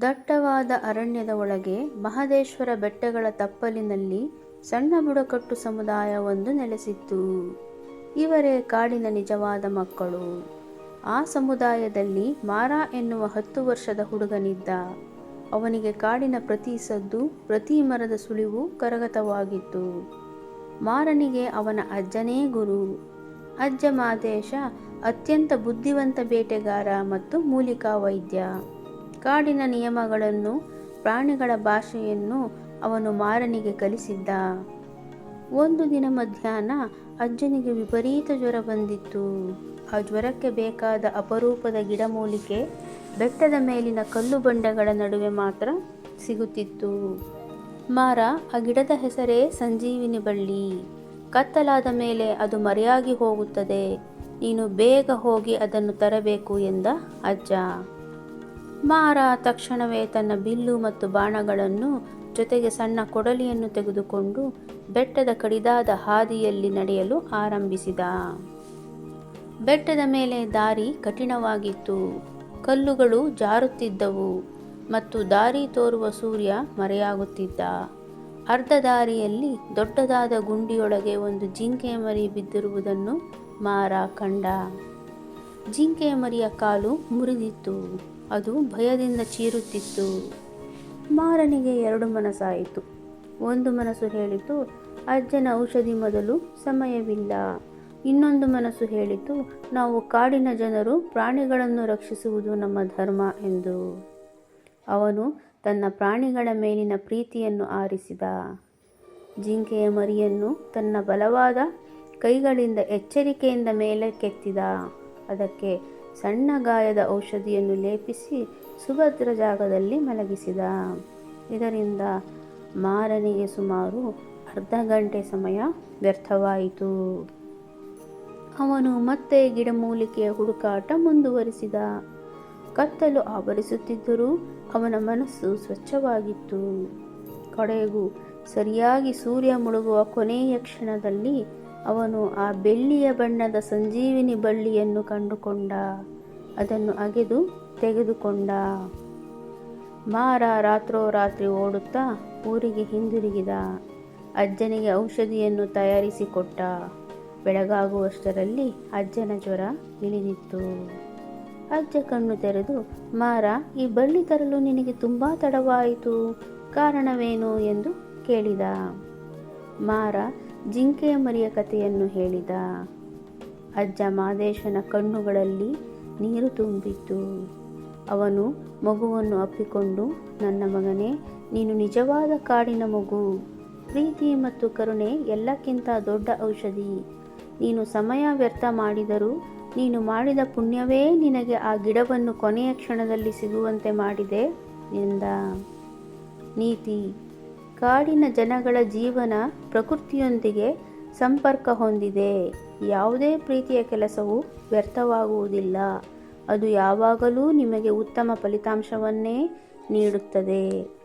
ದಟ್ಟವಾದ ಅರಣ್ಯದ ಒಳಗೆ ಮಹದೇಶ್ವರ ಬೆಟ್ಟಗಳ ತಪ್ಪಲಿನಲ್ಲಿ ಸಣ್ಣ ಬುಡಕಟ್ಟು ಸಮುದಾಯವೊಂದು ನೆಲೆಸಿತ್ತು. ಇವರೇ ಕಾಡಿನ ನಿಜವಾದ ಮಕ್ಕಳು. ಆ ಸಮುದಾಯದಲ್ಲಿ ಮಾರಾ ಎನ್ನುವ ಹತ್ತು ವರ್ಷದ ಹುಡುಗನಿದ್ದ. ಅವನಿಗೆ ಕಾಡಿನ ಪ್ರತಿ ಸದ್ದು, ಪ್ರತಿ ಮರದ ಸುಳಿವು ಕರಗತವಾಗಿತ್ತು. ಮಾರನಿಗೆ ಅವನ ಅಜ್ಜನೇ ಗುರು. ಅಜ್ಜ ಮಾದೇಶ ಅತ್ಯಂತ ಬುದ್ಧಿವಂತ ಬೇಟೆಗಾರ ಮತ್ತು ಮೂಲಿಕಾ ವೈದ್ಯ. ಕಾಡಿನ ನಿಯಮಗಳನ್ನು, ಪ್ರಾಣಿಗಳ ಭಾಷೆಯನ್ನು ಅವನು ಮಾರನಿಗೆ ಕಲಿಸಿದ್ದ. ಒಂದು ದಿನ ಮಧ್ಯಾಹ್ನ ಅಜ್ಜನಿಗೆ ವಿಪರೀತ ಜ್ವರ ಬಂದಿತ್ತು. ಆ ಜ್ವರಕ್ಕೆ ಬೇಕಾದ ಅಪರೂಪದ ಗಿಡಮೂಲಿಕೆ ಬೆಟ್ಟದ ಮೇಲಿನ ಕಲ್ಲು ಬಂಡೆಗಳ ನಡುವೆ ಮಾತ್ರ ಸಿಗುತ್ತಿತ್ತು. ಮಾರ, ಆ ಗಿಡದ ಹೆಸರೇ ಸಂಜೀವಿನಿ ಬಳ್ಳಿ. ಕತ್ತಲಾದ ಮೇಲೆ ಅದು ಮರೆಯಾಗಿ ಹೋಗುತ್ತದೆ. ನೀನು ಬೇಗ ಹೋಗಿ ಅದನ್ನು ತರಬೇಕು ಎಂದ ಅಜ್ಜ. ಮಾರ ತಕ್ಷಣವೇ ತನ್ನ ಬಿಲ್ಲು ಮತ್ತು ಬಾಣಗಳನ್ನು ಜೊತೆಗೆ ಸಣ್ಣ ಕೊಡಲಿಯನ್ನು ತೆಗೆದುಕೊಂಡು ಬೆಟ್ಟದ ಕಡಿದಾದ ಹಾದಿಯಲ್ಲಿ ನಡೆಯಲು ಆರಂಭಿಸಿದ. ಬೆಟ್ಟದ ಮೇಲೆ ದಾರಿ ಕಠಿಣವಾಗಿತ್ತು. ಕಲ್ಲುಗಳು ಜಾರುತ್ತಿದ್ದವು ಮತ್ತು ದಾರಿ ತೋರುವ ಸೂರ್ಯ ಮರೆಯಾಗುತ್ತಿದ್ದ. ಅರ್ಧ ದಾರಿಯಲ್ಲಿ ದೊಡ್ಡದಾದ ಗುಂಡಿಯೊಳಗೆ ಒಂದು ಜಿಂಕೆ ಮರಿ ಬಿದ್ದಿರುವುದನ್ನು ಮಾರ ಕಂಡ. ಜಿಂಕೆಯ ಮರಿಯ ಕಾಲು ಮುರಿದಿತ್ತು, ಅದು ಭಯದಿಂದ ಚೀರುತ್ತಿತ್ತು. ಮಾರನಿಗೆ ಎರಡು ಮನಸ್ಸಾಯಿತು. ಒಂದು ಮನಸ್ಸು ಹೇಳಿತು, ಅಜ್ಜನ ಔಷಧಿ ಮೊದಲು ಸಮಯವಿಲ್ಲ. ಇನ್ನೊಂದು ಮನಸ್ಸು ಹೇಳಿತು, ನಾವು ಕಾಡಿನ ಜನರು ಪ್ರಾಣಿಗಳನ್ನು ರಕ್ಷಿಸುವುದು ನಮ್ಮ ಧರ್ಮ ಎಂದು. ಅವನು ತನ್ನ ಪ್ರಾಣಿಗಳ ಮೇಲಿನ ಪ್ರೀತಿಯನ್ನು ಆರಿಸಿದ. ಜಿಂಕೆಯ ಮರಿಯನ್ನು ತನ್ನ ಬಲವಾದ ಕೈಗಳಿಂದ ಎಚ್ಚರಿಕೆಯಿಂದ ಮೇಲಕ್ಕೆತ್ತಿದ ಅದಕ್ಕೆ ಸಣ್ಣ ಗಾಯದ ಔಷಧಿಯನ್ನು ಲೇಪಿಸಿ ಸುಭದ್ರ ಜಾಗದಲ್ಲಿ ಮಲಗಿಸಿದ. ಇದರಿಂದ ಮಾರನಿಗೆ ಸುಮಾರು ಅರ್ಧ ಗಂಟೆ ಸಮಯ ವ್ಯರ್ಥವಾಯಿತು. ಅವನು ಮತ್ತೆ ಗಿಡಮೂಲಿಕೆಯ ಹುಡುಕಾಟ ಮುಂದುವರಿಸಿದ. ಕತ್ತಲು ಆವರಿಸುತ್ತಿದ್ದರೂ ಅವನ ಮನಸ್ಸು ಸ್ವಚ್ಛವಾಗಿತ್ತು. ಕಡೆಗೂ ಸರಿಯಾಗಿ ಸೂರ್ಯ ಮುಳುಗುವ ಕೊನೆಯ ಕ್ಷಣದಲ್ಲಿ ಅವನು ಆ ಬೆಳ್ಳಿಯ ಬಣ್ಣದ ಸಂಜೀವಿನಿ ಬಳ್ಳಿಯನ್ನು ಕಂಡುಕೊಂಡ, ಅದನ್ನು ಅಗೆದು ತೆಗೆದುಕೊಂಡ. ಮಾರ ರಾತ್ರೋರಾತ್ರಿ ಓಡುತ್ತಾ ಊರಿಗೆ ಹಿಂದಿರುಗಿದ. ಅಜ್ಜನಿಗೆ ಔಷಧಿಯನ್ನು ತಯಾರಿಸಿಕೊಟ್ಟ. ಬೆಳಗಾಗುವಷ್ಟರಲ್ಲಿ ಅಜ್ಜನ ಜ್ವರ ಇಳಿದಿತ್ತು. ಅಜ್ಜ ಕಣ್ಣು ತೆರೆದು, ಮಾರ, ಈ ಬಳ್ಳಿ ತರಲು ನಿನಗೆ ತುಂಬ ತಡವಾಯಿತು, ಕಾರಣವೇನು ಎಂದು ಕೇಳಿದ. ಮಾರ ಜಿಂಕೆಯ ಮರಿಯ ಕಥೆಯನ್ನು ಹೇಳಿದ. ಅಜ್ಜ ಮಾದೇಶನ ಕಣ್ಣುಗಳಲ್ಲಿ ನೀರು ತುಂಬಿತು ಅವನು ಮಗುವನ್ನು ಅಪ್ಪಿಕೊಂಡು, ನನ್ನ ಮಗನೇ, ನೀನು ನಿಜವಾದ ಕಾಡಿನ ಮಗು. ಪ್ರೀತಿ ಮತ್ತು ಕರುಣೆ ಎಲ್ಲಕ್ಕಿಂತ ದೊಡ್ಡ ಔಷಧಿ. ನೀನು ಸಮಯ ವ್ಯರ್ಥ ಮಾಡಿದರೂ, ನೀನು ಮಾಡಿದ ಪುಣ್ಯವೇ ನಿನಗೆ ಆ ಗಿಡವನ್ನು ಕೊನೆಯ ಕ್ಷಣದಲ್ಲಿ ಸಿಗುವಂತೆ ಮಾಡಿದೆ ಎಂದ. ನೀತಿ ಕಾಡಿನ ಜನಗಳ ಜೀವನ ಪ್ರಕೃತಿಯೊಂದಿಗೆ ಸಂಪರ್ಕ ಹೊಂದಿದೆ. ಯಾವುದೇ ಪ್ರೀತಿಯ ಕೆಲಸವು ವ್ಯರ್ಥವಾಗುವುದಿಲ್ಲ. ಅದು ಯಾವಾಗಲೂ ನಿಮಗೆ ಉತ್ತಮ ಫಲಿತಾಂಶವನ್ನೇ ನೀಡುತ್ತದೆ.